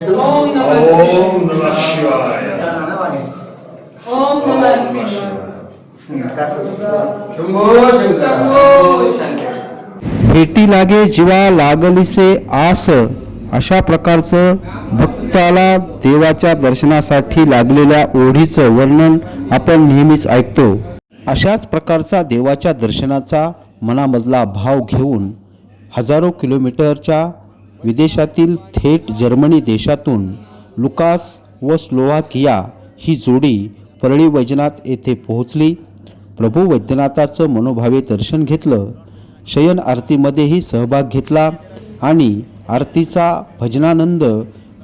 ओम नमः ओम नमः शिवाय. ओम नमः शिवाय. शंभो शंकर शंभो शंकर भेटी लागे जीवा लागलीसे आस अशा प्रकारचं भक्ताला देवाच्या दर्शनासाठी लागलेल्या ओढीचं वर्णन आपण नेहमीच ऐकतो. अशाच प्रकारचा देवाच्या दर्शनाचा मनामधला भाव घेऊन हजारो किलोमीटरच्या विदेशातील थेट जर्मनी देशातून लुकास व स्लोवाकिया ही जोडी परळी वैजनाथ येथे पोहोचली. प्रभू वैद्यनाथाचं मनोभावे दर्शन घेतलं. शयन आरतीमध्येही सहभाग घेतला आणि आरतीचा भजनानंद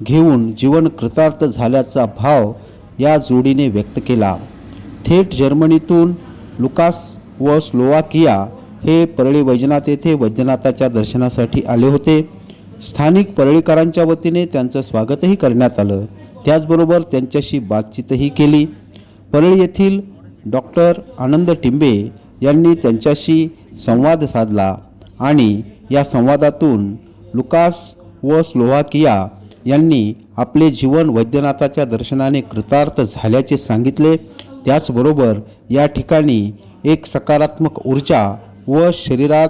घेऊन जीवन कृतार्थ झाल्याचा भाव या जोडीने व्यक्त केला. थेट जर्मनीतून लुकास व स्लोवाकिया हे परळी वैजनाथ येथे वैद्यनाथाच्या दर्शनासाठी आले होते. स्थानिक परळीकरांच्या वतीने त्यांचं स्वागतही करण्यात आलं. त्याचबरोबर त्यांच्याशी बातचीतही केली. परळी येथील डॉक्टर आनंद टिंबे यांनी त्यांच्याशी संवाद साधला आणि या संवादातून लुकास व स्लोवाकिया यांनी आपले जीवन वैद्यनाथाच्या दर्शनाने कृतार्थ झाल्याचे सांगितले. त्याचबरोबर या ठिकाणी एक सकारात्मक ऊर्जा व शरीरात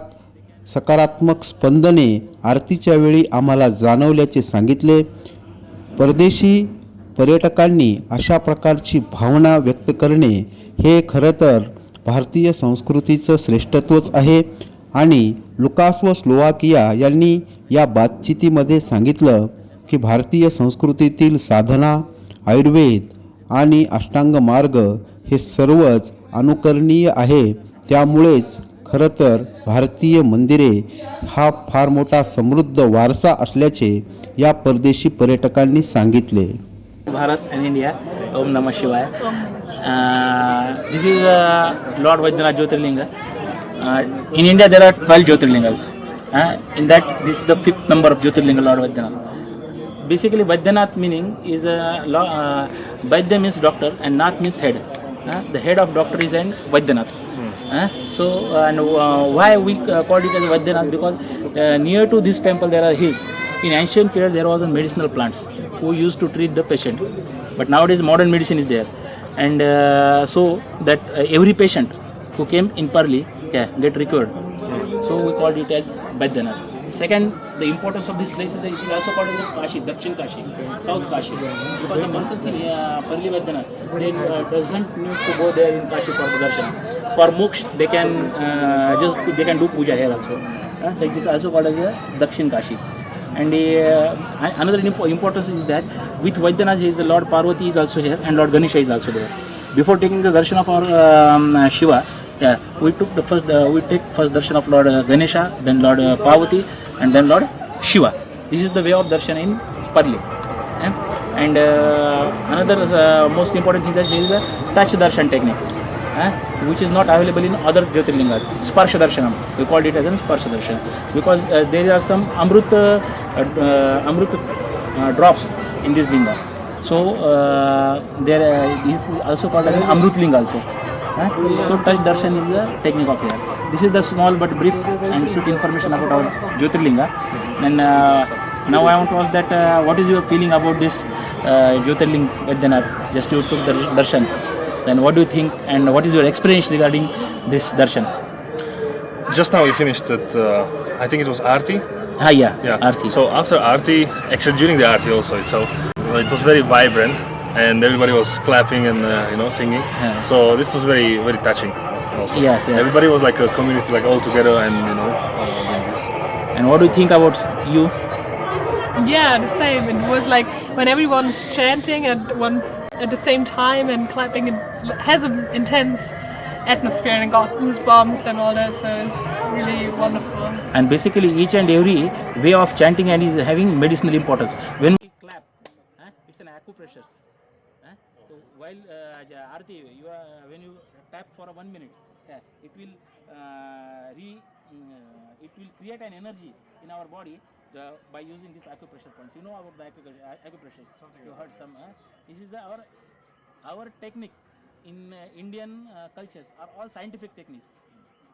सकारात्मक स्पंदने आरतीच्या वेळी आम्हाला जाणवल्याचे सांगितले. परदेशी पर्यटकांनी अशा प्रकारची भावना व्यक्त करणे हे खरं तर भारतीय संस्कृतीचं श्रेष्ठत्वच आहे. आणि लुकास व स्लोवाकिया यांनी या बातचितीमध्ये सांगितलं की भारतीय संस्कृतीतील साधना आयुर्वेद आणि अष्टांग मार्ग हे सर्वच अनुकरणीय आहे. त्यामुळेच खरतर भारतीय मंदिरे हा फार मोटा समृद्ध वारसा असल्याचे या परदेशी पर्यटकांनी सांगितले. Bharat and India Om Namah Shivaya. This is Lord Vaidyanath Jyotirlinga in India there are twelve jyotirlinga in that this is the fifth number of jyotirlinga Lord Vaidyanath basically Vaidyanath meaning is vaidya means doctor and nath means Nath. The head of doctor is an Vaidyanath. Uh, so, and uh, why we called it as Vaidyanath? Because uh, near to this temple there are hills. In ancient period, there was a medicinal plants who used to treat the patient. But nowadays, modern medicine is there, and uh, so that uh, every patient who came in Parli yeah, get recovered. So we called it as Vaidyanath. Second, the importance of this place is that it is also called as Kashi, Dakshin Kashi, South Kashi. Because the persons in uh, Parli Vaidyanath, they uh, doesn't to go there in Kashi for the darshan. For moksha, they can uh, just they can do puja here also. Uh, so it is also called as a Dakshin Kashi. And uh, another impo- importance is that with Vaidyanath, is the Lord Parvati is also here and Lord Ganesha is also there. Before taking the darshan of um, Shiva, we took the first, uh, we take first darshan of Lord uh, Ganesha, then Lord uh, Parvati, and then Lord Shiva. This is the way of darshan in Padli. Yeah? And uh, another uh, most important thing that there is a touch darshan technique. eh, which is not available in other Jyotirlingas. Sparsha Darshanam. We called it as an Sparsha Darshan. Because uh, there are some Amrut, uh, uh, Amrut uh, drops in this linga. So uh, there uh, is also called as an Amrut Linga also. So touch darshan is the technique of here. This is the small but brief and sweet information about our Jyotirlinga. And uh, now I want to ask that uh, what is your feeling about this uh, Jyotirling Vaidyanath? Just you took the darshan. Then what do you think and what is your experience regarding this darshan? Just now we finished at, uh, I think it was Arti. Ah, yeah, Yeah. Aarti. So after Arti, actually during the Arti also itself, uh, it was very vibrant and everybody was clapping and uh, you know singing. Yeah. So this was very very touching. Also. Yes, yes. Everybody was like a community, like all together and you know uh, doing this. and what do you think about you? Yeah, the same. It was like when everyone's chanting at one at the same time and clapping. It has an intense atmosphere and got goosebumps and all that. So it's really wonderful. And basically each and every way of chanting and is having medicinal importance. When we clap, eh, it's an acupressure. So while uh, Aarti, you are, when you tap for a one minute, it will uh, re, uh, it will create an energy in our body the, by using this acupressure points. You know about the acupressure? acupressure. You heard some. This is the, our our technique in uh, Indian uh, cultures are all scientific techniques,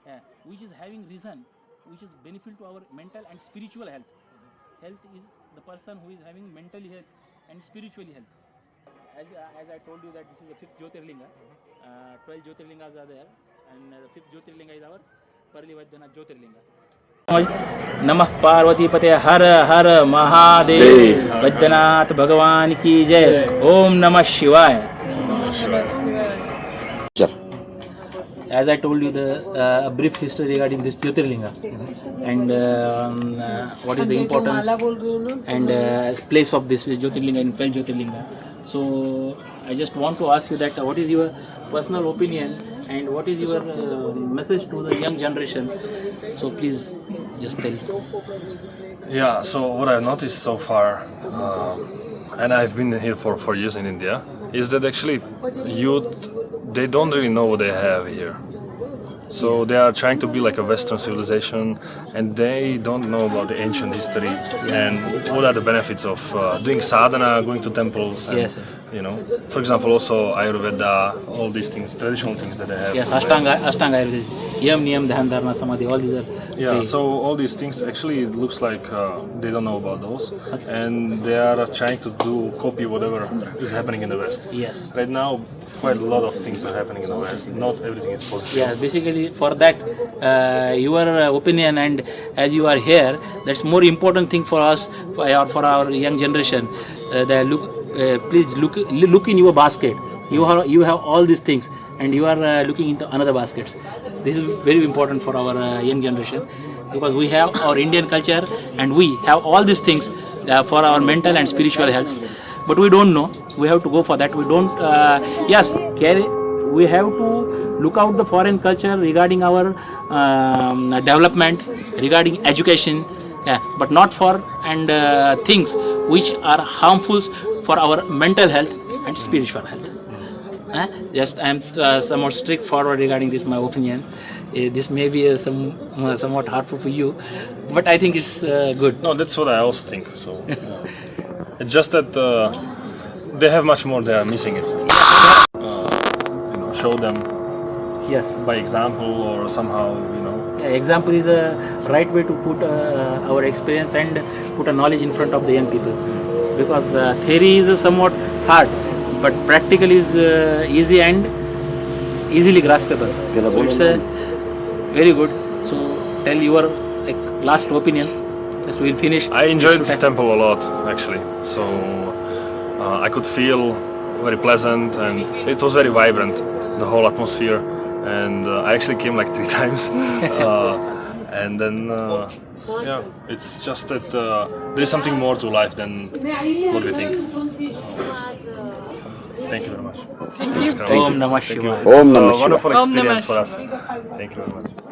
uh, which is having reason, which is beneficial to our mental and spiritual health. Health is the person who is having mental health and spiritually health. As, uh, as I told you that this is the fifth Jyotirlinga, uh, 12 Jyotirlingas are there, and uh, the fifth Jyotirlinga is our Parli Vaidyanath Jyotirlinga. नमः पार्वती पते हर हर महादेव वैद्यनाथ भगवान की जय ओम नमः शिवाय as I told you the uh, brief history regarding this Jyotirlinga and um, uh, what is the importance and uh, place of this Jyotirlinga in 12 Jyotirlinga. So I just want to ask you that uh, what is your personal opinion and what is your uh, message to the young generation? So please just tell. Yeah, so what I've noticed so far, um, and I've been here for four years in India, is that actually youth they don't really know what they have here. So they are trying to be like a Western civilization, and they don't know about the ancient history and what are the benefits of uh, doing sadhana, going to temples. And, Yes, yes. You know, for example, also Ayurveda, all these things, traditional things that they have. Yes, Ashtanga, Ashtanga, Ayurveda, Yam, Niyam, Dhyan, Samadhi, all these are. Yeah, so all these things actually it looks like uh, they don't know about those, and they are trying to do copy whatever is happening in the West. Yes. Right now, quite a lot of things are happening in the West. Not everything is positive. Yeah, basically for that, uh, your uh, opinion and as you are here, that's more important thing for us, for our, for our young generation. Uh, that look, uh, please look look in your basket. You have you have all these things, and you are uh, looking into another baskets. This is very important for our uh, young generation because we have our Indian culture and we have all these things uh, for our mental and spiritual health. But we don't know. We have to go for that. We don't. Uh, yes, carry. We have to look out the foreign culture regarding our um, development, regarding education, yeah, but not for and uh, things which are harmful for our mental health and spiritual health. Eh? Just I am uh, somewhat strict forward regarding this. My opinion. Eh, this may be uh, some uh, somewhat hurtful for you, but I think it's uh, good. No, that's what I also think. So yeah. it's just that uh, they have much more. They are missing it. Uh, you know, show them Yes. by example or somehow. You know. Yeah, example is a right way to put uh, our experience and put a knowledge in front of the young people because uh, theory is uh, somewhat hard but practical is uh, easy and easily graspable so it's uh, very good so tell your last opinion just we'll finish I enjoyed this this temple a lot actually. So uh, I could feel very pleasant and it was very vibrant, the whole atmosphere. And uh, I actually came like three times. uh, and then, uh, yeah, it's just that uh, there's something more to life than what we think. Thank you very much. Thank you. Thank Om Namah Thank you. Shivaya. Om Namah wonderful Om Namah experience for us. Thank you very much.